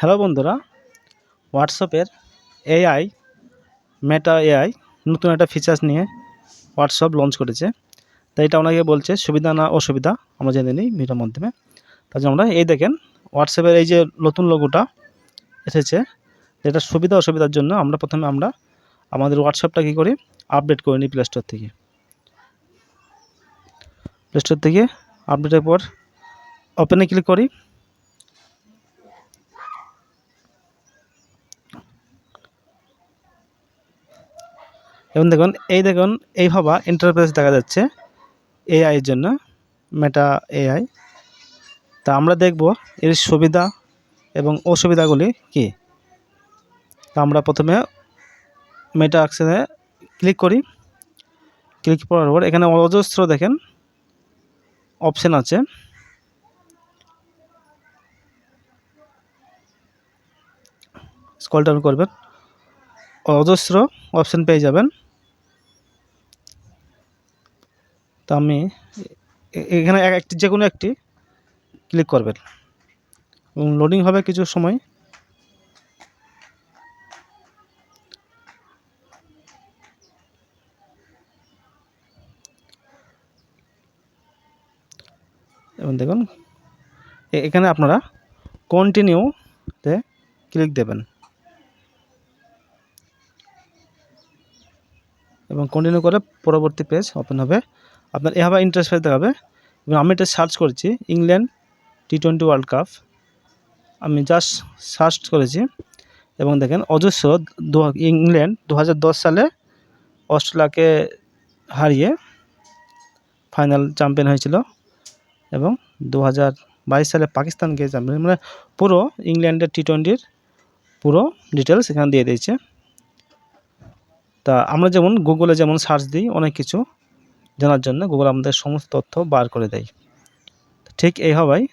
Hello বন্ধুরা, হোয়াটসঅ্যাপের AI, Meta AI নতুন একটা ফিচার্স নিয়ে হোয়াটসঅ্যাপ লঞ্চ করেছে। তাই এটা ওনাকে বলছে সুবিধা না অসুবিধা, আমরা জেনে নিই ভিডিওর মাধ্যমে। তার জন্য আমরা এই দেখেন, হোয়াটসঅ্যাপের এই যে নতুন লোগোটা এসেছে, এটা সুবিধা অসুবিধার জন্য আমরা প্রথমে আমরা আমাদের হোয়াটসঅ্যাপটা কী করি আপডেট করে নিই প্লে স্টোর থেকে। প্লে স্টোর থেকে আপডেটের পর ওপেনে ক্লিক করি। এবং দেখুন, এই দেখুন, এই ভাবা ইন্টারফেস দেখা যাচ্ছে এআই এর জন্য মেটা এআই তা আমরা দেখব এর সুবিধা এবং অসুবিধাগুলি কি। তা আমরা প্রথমে মেটা অ্যাকশনে ক্লিক করি। ক্লিক করার পর এখানে অজস্র দেখেন অপশন আছে। স্কল ডাউন করবেন। অজস্র অপশন পেয়ে যাবেন। তা আমি এখানে একটি যে কোনো একটি ক্লিক করবেন। এবং লোডিং হবে কিছু সময়। এবং দেখুন এখানে আপনারা কন্টিনিউতে ক্লিক দেবেন। এবং কন্টিনিউ করে পরবর্তী পেজ ওপেন হবে। আপনার এভাবে ইন্টারেস্ট পেজ হবে। এবং আমি এটা সার্চ করেছি England T twenty World Cup আমি জাস্ট সার্চ করেছি। এবং দেখেন, অজস্র ইংল্যান্ড দু হাজার দশ সালে অস্ট্রেলিয়াকে হারিয়ে ফাইনাল চ্যাম্পিয়ন হয়েছিল। এবং দু হাজার বাইশ সালে পাকিস্তানকে চ্যাম্পিয়ন মানে পুরো ইংল্যান্ডের টি টোয়েন্টির পুরো ডিটেলস এখানে দিয়ে দিয়েছে। তা আমরা যেমন গুগলে যেমন সার্চ দিই, অনেক কিছু। জানার জন্য গুগল আমাদের সমস্ত তথ্য বার করে দেয়। ঠিক এইভাবেই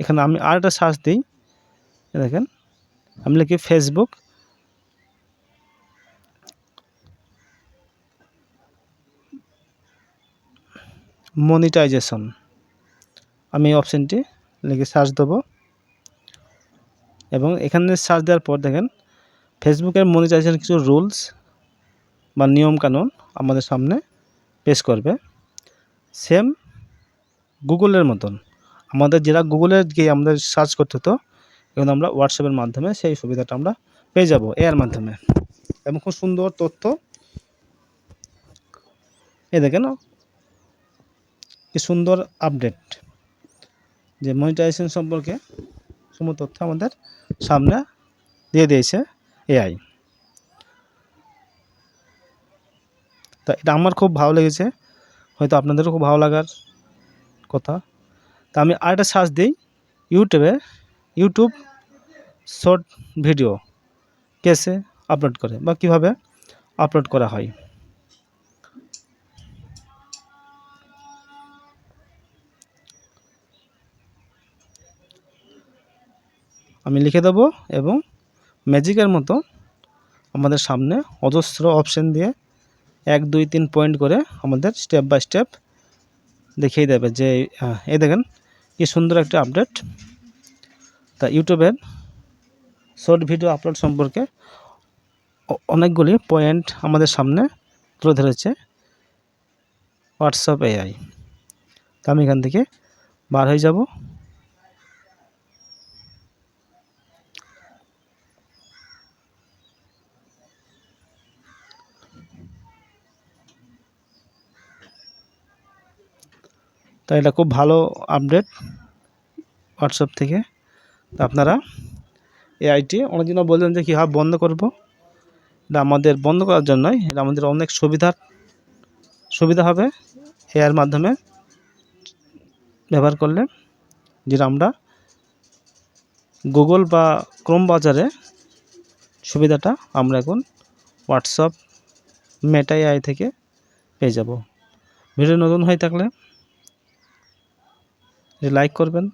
এখানে আমি আর একটা সার্চ দিই দেখেন, আমি লিখি ফেসবুক মনিটাইজেশন আমি এই অপশানটি লিখে সার্চ দেবো। এবং এখানে সার্চ দেওয়ার পর দেখেন ফেসবুকের মনিটাইজেশন কিছু রুলস বা নিয়মকানুন আমাদের সামনে পেশ করবে। সেম গুগলের মতন। আমাদের যেটা গুগলের গিয়ে আমাদের সার্চ করতে হতো, এখন আমরা হোয়াটসঅ্যাপের মাধ্যমে সেই সুবিধাটা আমরা পেয়ে যাব এর মাধ্যমে। এবং খুব সুন্দর তথ্য। এই দেখেন কি সুন্দর আপডেট যে মনিটাইজেশন সম্পর্কে সমস্ত তথ্য আমাদের সামনে দিয়ে দিয়েছে এআই তা এটা আমার খুব ভালো লেগেছে। হয়তো আপনাদেরও খুব ভালো লাগার কথা। তা আমি আরেকটা সার্চ দিই, ইউটিউবে, ইউটিউব শর্ট ভিডিও কেসে আপলোড করে বা কীভাবে আপলোড করা হয়। আমি লিখে দেবো এবং ম্যাজিকের মতো আমাদের সামনে অজস্র অপশন দিয়ে এক, দুই, তিন পয়েন্ট করে আমাদের স্টেপ বাই স্টেপ দেখিয়ে দেবে যে এই দেখেন কি সুন্দর একটা আপডেট তা ইউটিউবের শর্ট ভিডিও আপলোড সম্পর্কে অনেকগুলি পয়েন্ট আমাদের সামনে তুলে ধরেছে হোয়াটসঅ্যাপ এআই তা আমি এখান থেকে বার হয়ে যাব। তাই এটা খুব ভালো আপডেট হোয়াটসঅ্যাপ থেকে। আপনারা এই আইটি অনেকদিনও বললেন যে কীভাবে বন্ধ করব। এটা আমাদের বন্ধ করার জন্যই এটা আমাদের অনেক সুবিধার, সুবিধা হবে এর মাধ্যমে ব্যবহার করলে। যেটা আমরা গুগল বা ক্রোম বাজারে সুবিধাটা আমরা এখন হোয়াটসঅ্যাপ মেটাই আই থেকে পেয়ে যাব। ভিডিও নতুন হয়ে থাকলে লাইক করবেন,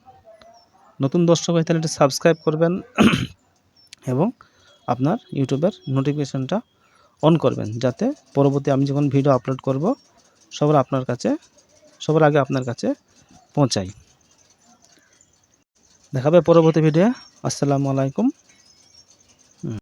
নতুন দর্শক হয়ে তাহলে এটা সাবস্ক্রাইব করবেন এবং আপনার ইউটিউবের নোটিফিকেশানটা অন করবেন, যাতে পরবর্তী আমি যখন ভিডিও আপলোড করব, সবার আপনার কাছে, সবার আগে আপনার কাছে পৌঁছাই। দেখাবে পরবর্তী ভিডিও আসসালামু আলাইকুম।